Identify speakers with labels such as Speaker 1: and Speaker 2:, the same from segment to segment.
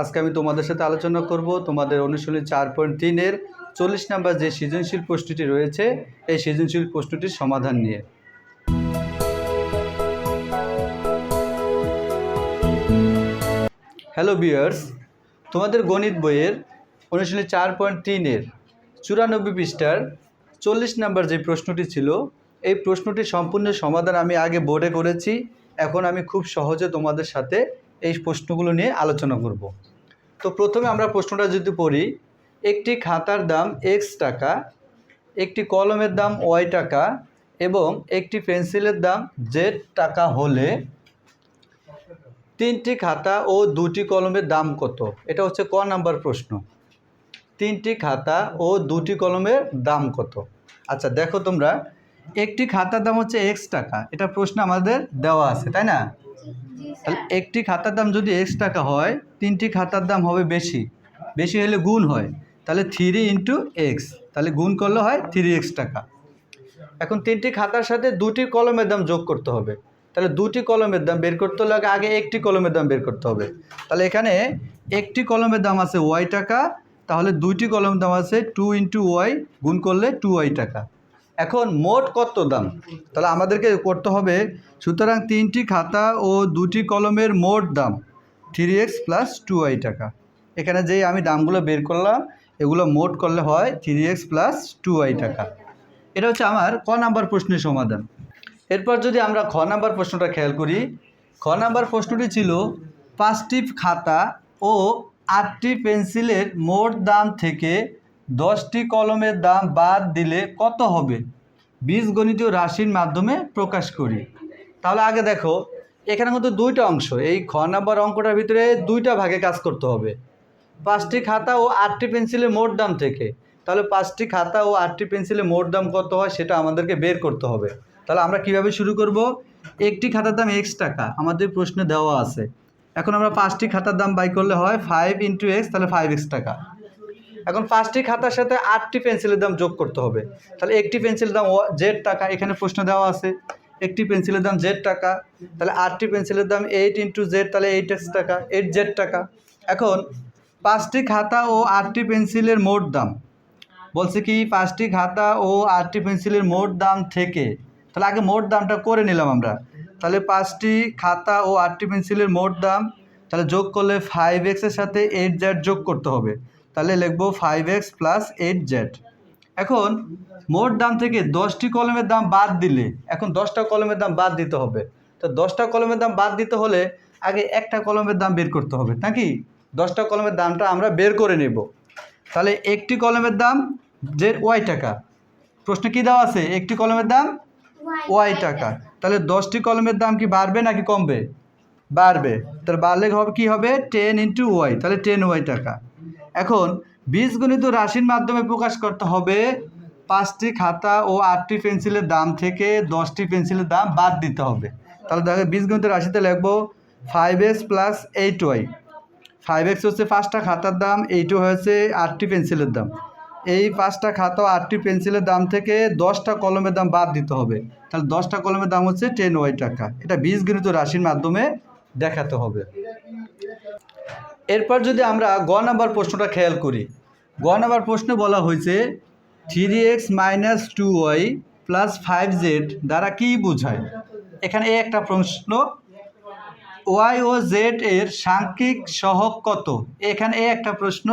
Speaker 1: আজকে আমি তোমাদের সাথে আলোচনা করব তোমাদের অনুশীলনী চার পয়েন্ট তিনের চল্লিশ নাম্বার যে সৃজনশীল প্রশ্নটি রয়েছে, এই সৃজনশীল প্রশ্নটির সমাধান নিয়ে। হ্যালো বিয়ার্স তোমাদের গণিত বইয়ের অনুশীলনী চার পয়েন্ট তিনের চুরানব্বই পৃষ্ঠার চল্লিশ নাম্বার যে প্রশ্নটি ছিল, এই প্রশ্নটির সম্পূর্ণ সমাধান আমি আগে বোর্ডে করেছি। এখন আমি খুব সহজে তোমাদের সাথে এই প্রশ্নগুলো নিয়ে আলোচনা করব। তো প্রথমে আমরা প্রশ্নটা যদি পড়ি, একটি খাতার দাম এক্স টাকা, একটি কলমের দাম ওয়াই টাকা এবং একটি পেন্সিলের দাম জেড টাকা হলে তিনটি খাতা ও দুটি কলমের দাম কত? এটা হচ্ছে ক নাম্বার প্রশ্ন। তিনটি খাতা ও দুটি কলমের দাম কত? আচ্ছা দেখো তোমরা, একটি খাতার দাম হচ্ছে এক্স টাকা। এটা প্রশ্ন আমাদের দেওয়া আছে, তাই না? তাহলে একটি খাতার দাম যদি এক্স টাকা হয়, তিনটি খাতার দাম হবে বেশি। বেশি হলে গুণ হয়। তাহলে থ্রি ইন্টু এক্স তাহলে গুণ করলে হয় থ্রি এক্স টাকা। এখন তিনটি খাতার সাথে দুটি কলমের দাম যোগ করতে হবে। তাহলে দুটি কলমের দাম বের করতে হলে আগে একটি কলমের দাম বের করতে হবে। তাহলে এখানে একটি কলমের দাম আছে ওয়াই টাকা, তাহলে দুইটি কলমের দাম আছে টু ইন্টু ওয়াই গুণ করলে টু ওয়াই টাকা। এখন মোট কত দাম? তাহলে আমাদেরকে করতে হবে, সুতরাং তিনটি খাতা ও দুটি কলমের মোট দাম three x plus two y টাকা। এখানে যেই আমি দামগুলো বের করলাম, এগুলো মোট করলে হয় three x plus two y টাকা। এটা হচ্ছে আমার ক নাম্বার প্রশ্নের সমাধান। এরপর যদি আমরা খ নাম্বার প্রশ্নটা খেয়াল করি, খ নাম্বার প্রশ্নটি ছিল, পাঁচটি খাতা ও আটটি পেন্সিলের মোট দাম থেকে দশটি কলমের দাম বাদ দিলে কত হবে? বীজগণিতীয় রাশির মাধ্যমে প্রকাশ করি। তাহলে আগে দেখো, এখানে কিন্তু দুইটা অংশ, এই খ নাম্বার অঙ্কটার ভিতরে দুইটা ভাগে কাজ করতে হবে। পাঁচটি খাতা ও আটটি পেন্সিলের মোট দাম থেকে। তাহলে পাঁচটি খাতা ও আটটি পেন্সিলের মোট দাম কত হয় সেটা আমাদেরকে বের করতে হবে। তাহলে আমরা কীভাবে শুরু করব? একটি খাতার দাম এক্স টাকা, আমাদের প্রশ্নে দেওয়া আছে। এখন আমরা পাঁচটি খাতার দাম বাই করলে হয় ফাইভ ইন্টু এক্স তাহলে ফাইভ এক্স টাকা। এখন পাঁচটি খাতার সাথে আটটি পেন্সিলের দাম যোগ করতে হবে। তাহলে একটি পেন্সিলের দাম জেড টাকা, এখানে প্রশ্ন দেওয়া আছে। একটি পেন্সিলের দাম জেড টাকা, তাহলে আটটি পেন্সিলের দাম এইট ইন্টু জেড, তাহলে এইট এক্স টাকা, এইট জেড টাকা। এখন পাঁচটি খাতা ও আটটি পেন্সিলের মোট দাম। বলছে কি, পাঁচটি খাতা ও আটটি পেন্সিলের মোট দাম থেকে, তাহলে আগে মোট দামটা করে নিলাম আমরা। তাহলে পাঁচটি খাতা ও আটটি পেন্সিলের মোট দাম, তাহলে যোগ করলে ফাইভ এক্সের সাথে এইট জেড যোগ করতে হবে। তাহলে লিখব five x plus eight z এখন মোট দাম থেকে দশটি কলমের দাম বাদ দিলে এখন দশটা কলমের দাম বাদ দিতে হবে। তো দশটা কলমের দাম বাদ দিতে হলে আগে একটা কলমের দাম বের করতে হবে নাকি? দশটা কলমের দামটা আমরা বের করে নেব। তাহলে একটি কলমের দাম যে ওয়াই টাকা প্রশ্ন কি দেওয়া আছে? একটি কলমের দাম ওয়াই টাকা। তাহলে দশটি কলমের দাম কি বাড়বে নাকি কমবে? বাড়বে। তাহলে বাড়লে হবে কি হবে? টেন ইন্টু ওয়াই তাহলে টেন ওয়াই টাকা। এখন বীজগণিত রাশির মাধ্যমে প্রকাশ করতে হবে পাঁচটি খাতা ও আটটি পেন্সিলের দাম থেকে দশটি পেন্সিলের দাম বাদ দিতে হবে। তাহলে দেখো বীজগণিত রাশিতে লিখব five x plus eight y five x হচ্ছে পাঁচটা খাতার দাম এইটু হয়েছে আটটি পেন্সিলের দাম। এই পাঁচটা খাতা আটটি পেন্সিলের দাম থেকে দশটা কলমের দাম বাদ দিতে হবে। তাহলে দশটা কলমের দাম হচ্ছে টেন ওয়াই টাকা। এটা বীজগণিত রাশির মাধ্যমে দেখাতে হবে। এরপর যদি আমরা গ নাম্বার প্রশ্নটা খেয়াল করি, গ নাম্বার প্রশ্নে বলা হয়েছে three x minus two y plus five z দ্বারা কী বোঝায়? এখানে এই একটা প্রশ্ন ওয়াই ও জেড এর সাংখ্যিক সহগ কত? এখানে এই একটা প্রশ্ন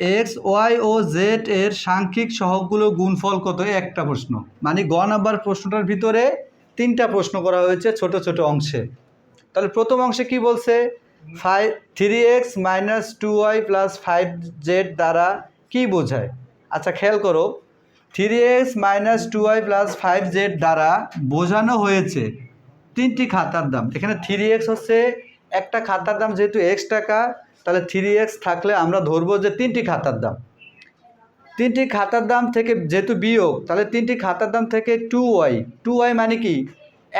Speaker 1: এক্স ওয়াই ও জেড এর সাংখ্যিক সহগগুলো গুণফল কত? একটা প্রশ্ন। মানে গ নাম্বার প্রশ্নটার ভিতরে তিনটা প্রশ্ন করা হয়েছে ছোট ছোট অংশে। তাহলে প্রথম অংশে কি বলছে? Five three x minus two y plus five z দ্বারা কী বোঝায়? আচ্ছা খেয়াল করো। Three x minus two y plus five z দ্বারা বোঝানো হয়েছে তিনটি খাতার দাম। এখানে থ্রি এক্স হচ্ছে একটা খাতার দাম, যেহেতু এক্স টাকা, তাহলে থ্রি এক্স থাকলে আমরা ধরবো যে তিনটি খাতার দাম। তিনটি খাতার দাম থেকে যেহেতু বিয়োগ, তাহলে তিনটি খাতার দাম থেকে টু ওয়াই টু ওয়াই মানে কি?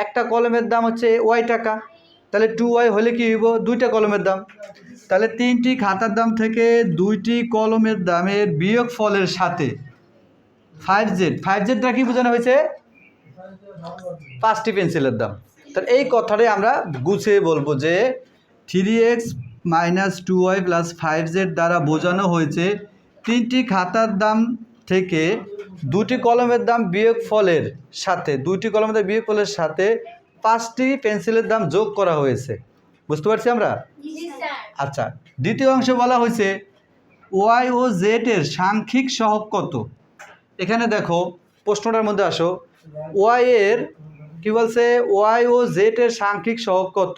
Speaker 1: একটা কলমের দাম হচ্ছে ওয়াই টাকা। তাহলে টু ওয়াই হলে কি হইব? দুইটা কলমের দাম। তাহলে তিনটি খাতার দাম থেকে দুইটি কলমের দামের বিয়োগ ফলের সাথে ফাইভ জেড ফাইভ জেডটা কি বোঝানো হয়েছে? পাঁচটি পেন্সিলের দাম। তাহলে এই কথাটাই আমরা গুছিয়ে বলব যে three x minus two y plus five z দ্বারা বোঝানো হয়েছে তিনটি খাতার দাম থেকে দুটি কলমের দাম বিয়োগ ফলের সাথে দুটি কলমের দাম বিয়োগ ফলের সাথে পাঁচটি পেন্সিলের দাম যোগ করা হয়েছে। বুঝতে পারছি আমরা? আচ্ছা দ্বিতীয় অংশে বলা হয়েছে ওয়াই ও জেড এর সাংখ্যিক সহগ কত? এখানে দেখো প্রশ্নটার মধ্যে আসো। ওয়াই এর কি বলছে? ওয়াই ও জেড এর সাংখ্যিক সহগ কত?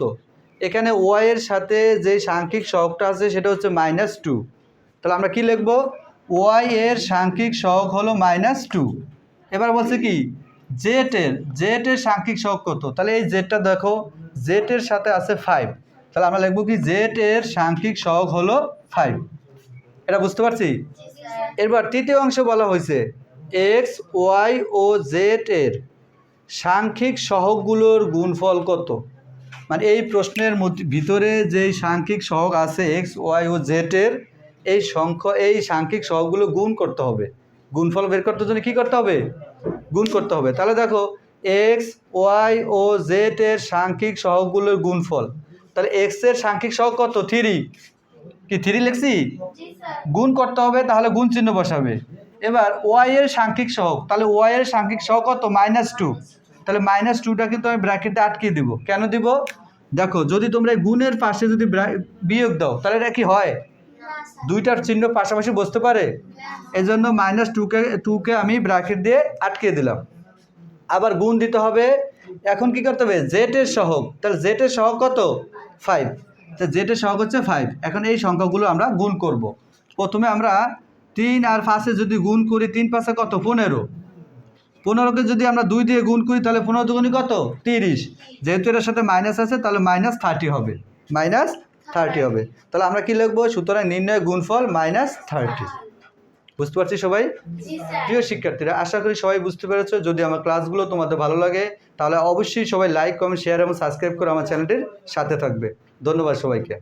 Speaker 1: এখানে ওয়াই এর সাথে যে সাংখ্যিক সহগটা আছে সেটা হচ্ছে মাইনাস টু। তাহলে আমরা কি লিখব? ওয়াই এর সাংখ্যিক সহগ হলো মাইনাস টু। এবার বলছে কি? জেড এর সাংখ্যিক সহগ কত? তাহলে এই জেডটা দেখো জেড এর সাথে আছে ফাইভ তাহলে আমরা লিখব কি জেড এর সাংখ্যিক সহগ হলো ফাইভ এটা বুঝতে পারছি? এরপর তৃতীয় অংশে বলা হয়েছে এক্স ওয়াই ও জেড এর সাংখ্যিক সহগগুলোর গুণফল কত? মানে এই প্রশ্নের ভিতরে যেই সাংখ্যিক সহগ আছে এক্স ওয়াই ও জেড এর, এই সংখ্যা, এই সাংখ্যিক সহগগুলো গুণ করতে হবে। গুণফল বের করতে জন্য কী করতে হবে? গুণ করতে হবে। তাহলে দেখো এক্স ওয়াই ও জেড এর সাংখ্যিক সহগগুলোর গুণফল। তাহলে এক্সের সাংখ্যিক সহগ কত? থ্রি কি থ্রি লিখছি? গুণ করতে হবে তাহলে গুণ চিহ্ন বসাবে। এবার ওয়াই এর সাংখ্যিক সহগ তাহলে ওয়াই এর সাংখ্যিক সহগ কত? মাইনাস টু তাহলে মাইনাস টুটা কিন্তু আমি ব্র্যাকেটে আটকে দিব। কেন দিব? দেখো যদি তোমরা গুণের পাশে যদি বিয়োগ দাও তাহলে এটা কি হয়? দুইটার চিহ্ন পাশাপাশি বসতে পারে? এই জন্য মাইনাস টুকে টুকে আমি ব্র্যাকেট দিয়ে আটকে দিলাম। আবার গুণ দিতে হবে। এখন কি করতে হবে? জেটের সহগ। তাহলে জেটের সহগ কত? ফাইভ তো জেটের সহগ হচ্ছে ফাইভ এখন এই সংখ্যাগুলো আমরা গুণ করব। প্রথমে আমরা তিন আর পাঁচে যদি গুণ করি, তিন পাঁচে কত? পনেরো। পনেরোকে যদি আমরা দুই দিয়ে গুণ করি, তাহলে পনেরো দুগুণি কত? তিরিশ। যেহেতু এটার সাথে মাইনাস আছে, তাহলে মাইনাস থার্টি হবে। মাইনাস থার্টি হবে। তাহলে আমরা কি লিখব? সুতরাং নির্ণয় গুণফল মাইনাস থার্টি বুঝতে পারছি সবাই? প্রিয় শিক্ষার্থীরা আশা করি সবাই বুঝতে পেরেছ। যদি আমার ক্লাসগুলো তোমাদের ভালো লাগে তাহলে অবশ্যই সবাই লাইক কমেন্ট শেয়ার এবং সাবস্ক্রাইব করে আমার চ্যানেলটির সাথে থাকবে। ধন্যবাদ সবাইকে।